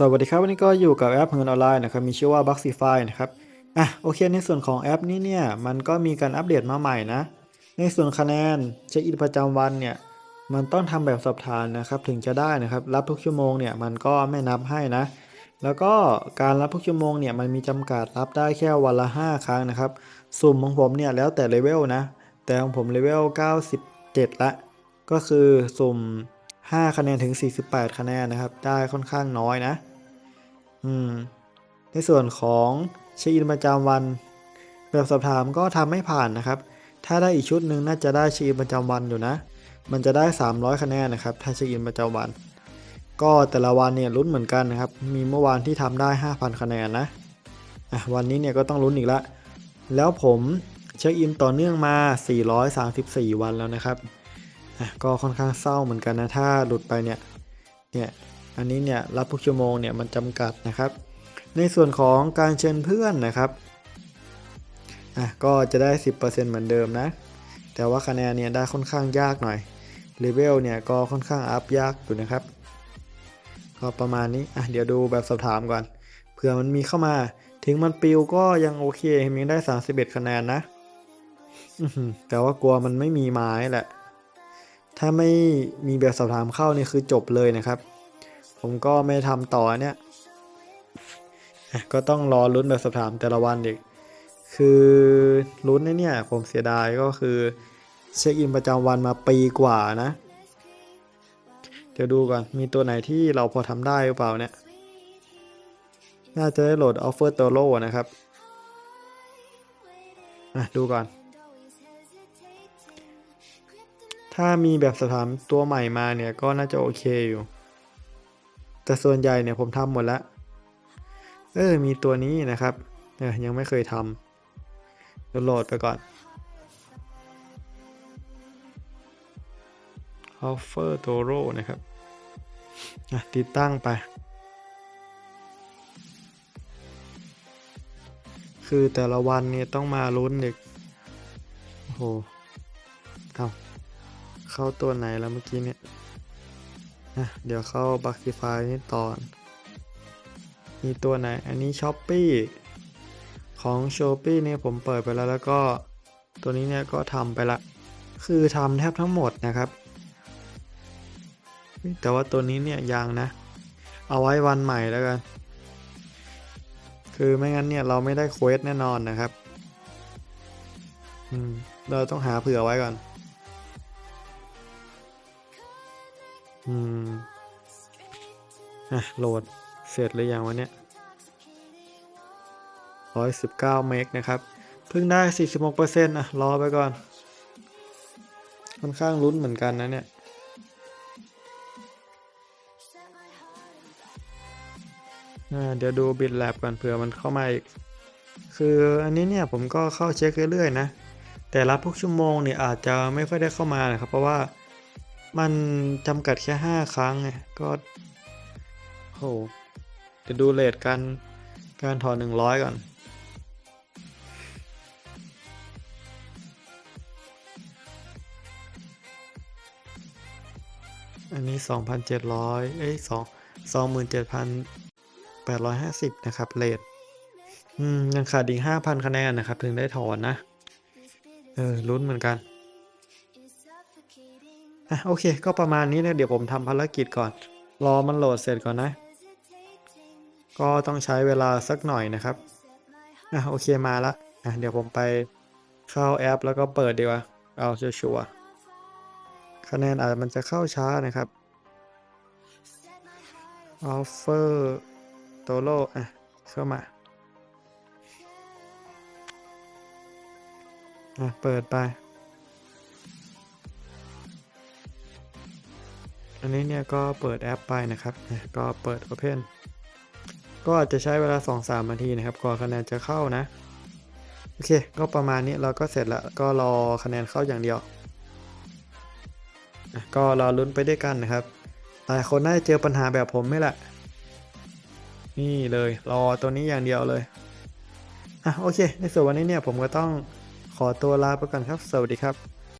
สวัสดีครับ วันนี้ก็อยู่กับแอปเงินออนไลน์นะครับมีชื่อว่า b u x i f y นะครับอะโอเคในส่วนของแอปนี้เนี่ยมันก็มีการอัปเดตมาใหม่นะ ในส่วนคะแนนเช็คอินประจำวันเนี่ยมันต้องทำแบบสอบทานนะครับถึงจะได้นะครับรับทุกชั่วโมงเนี่ยมันก็ไม่นับให้นะ แล้วก็การรับทุกชั่วโมงเนี่ยมันมีจำกัดรับได้แค่วันละ 5 ครั้งนะครับสุ่มของผมเนี่ยแล้วแต่เลเวลนะแต่ของผมเลเวล97ละก็คือสุ่ม 5 คะแนนถึง 48 คะแนนนะครับ ได้ค่อนข้างน้อยนะ อืม ในส่วนของเช็คอินประจำวัน แบบสอบถามก็ทำไม่ผ่านนะครับ ถ้าได้อีกชุดหนึ่งน่าจะได้เช็คอินประจำวันอยู่นะ มันจะได้ 300 คะแนนนะครับ ถ้าเช็คอินประจำวัน ก็แต่ละวันเนี่ยลุ้นเหมือนกันนะครับ มีเมื่อวานที่ทำได้ 5,000 คะแนนนะอะวันนี้เนี่ยก็ต้องลุ้นอีกละ แล้วผมเช็คอินต่อเนื่องมา 434 วันแล้วนะครับ อะก็ค่อนข้างเศร้าเหมือนกันนะถ้าหลุดไปเนี่ยเนี่ยอันนี้เนี่ยรับทุกชั่วโมงเนี่ยมันจำกัดนะครับ ในส่วนของการเชิญเพื่อนนะครับอะก็จะได้ 10%เหมือนเดิมนะ แต่ว่าคะแนนเนี่ยได้ค่อนข้างยากหน่อยเลเวลเนี่ยก็ค่อนข้างอัพยากอยู่นะครับ ก็ประมาณนี้อะเดี๋ยวดูแบบสอบถามก่อนเผื่อมันมีเข้ามา ถึงมันปิวก็ยังโอเคยังได้ 31 คะแนนนะแต่ว่ากลัวมันไม่มีไม้แหละ ถ้าไม่มีแบบสอบถามเข้านี่คือจบเลยนะครับ ผมก็ไม่ทำต่อเนี่ยก็ต้องรอลุ้นแบบสอบถามแต่ละวันอีก คือลุ้นนเนี่ย ผมเสียดายก็คือเช็คอินประจำวันมาปีกว่านะ เดี๋ยวดูก่อน มีตัวไหนที่เราพอทำได้หรือเปล่าเนี่ย น่าจะได้โหลด Offer t o l o นะครับ อะ ดูก่อน ถ้ามีแบบสอบถามตัวใหม่มาเนี่ยก็น่าจะโอเคอยู่ แต่ส่วนใหญ่เนี่ยผมทำหมดแล้วเออ มีตัวนี้นะครับเออยังไม่เคยทำเดี๋ยวโหลดไปก่อน Offer t o r o นะครับติดตั้งไป คือแต่ละวันเนี่ยต้องมาลุ้นเด็กโอ้โหเอา เข้าตัวไหนแล้วเมื่อกี้เนี่ยนะเดี๋ยวเข้าบัค i ฟายนี่ตอน มีตัวไหน อันนี้ช้อปปี้ของโชปี้เนี่ยผมเปิดไปแล้วแล้วก็ตัวนี้เนี่ยก็ทำไปละ คือทำแทบทั้งหมดนะครับ แต่ว่าตัวนี้เนี่ยยังนะ เอาไว้วันใหม่แล้วกัน คือไม่งั้นเนี่ยเราไม่ได้เควสแน่นอนนะครับ อืม เราต้องหาเผื่อไว้ก่อน อืม อะ โหลด เสร็จหรือยังวะเนี่ยร้อยสิบเก้าเมกนะครับ เพิ่งได้สี่สิบหกเปอร์เซ็นต์อะ รอไปก่อน ค่อนข้างลุ้นเหมือนกันนะเนี่ยอ่าเดี๋ยวดูบิตแลบก่อนเผื่อมันเข้ามาอีก คืออันนี้เนี่ยผมก็เข้าเช็คเรื่อยๆนะ แต่รับทุกชั่วโมงเนี่ยอาจจะไม่ค่อยได้เข้ามานะครับ เพราะว่า มันจำกัดแค่ 5 ครั้งไงก็โหจะดูเลทการการถอน100 ก่อน อันนี้ 2,700 เอ้ย2 27,850 นะครับ เลทอืม ยังขาดอีก 5,000 คะแนนนะครับ ถึงได้ถอนนะ เออลุ้นเหมือนกัน อะโอเค ก็ประมาณนี้นะเดี๋ยวผมทำภารกิจก่อน รอมันโหลดเสร็จก่อนนะ ก็ต้องใช้เวลาสักหน่อยนะครับอะโอเคมาละอะเดี๋ยวผมไปเข้าแอป แล้วก็เปิดดีกว่าเอาชัวร์ๆคะแนนอาจมันจะเข้าช้านะครับ offer t o l o อะเข้ามาอะเปิดไป อันนี้เนี่ยก็เปิดแอปไปนะครับ ก็เปิด Open ก็อาจจะใช้เวลา 2-3นาทีนะครับก่อนคะแนนจะเข้านะ โอเค ก็ประมาณนี้เราก็เสร็จแล้วก็รอคะแนนเข้าอย่างเดียว ก็รอลุ้นไปด้วยกันนะครับหลายคนน่าจะเจอปัญหาแบบผมไม่แหละ นี่เลยรอตัวนี้อย่างเดียวเลยอะโอเค ในส่วนวันนี้เนี่ยผมก็ต้องขอตัวลาไปก่อนครับ สวัสดีครับ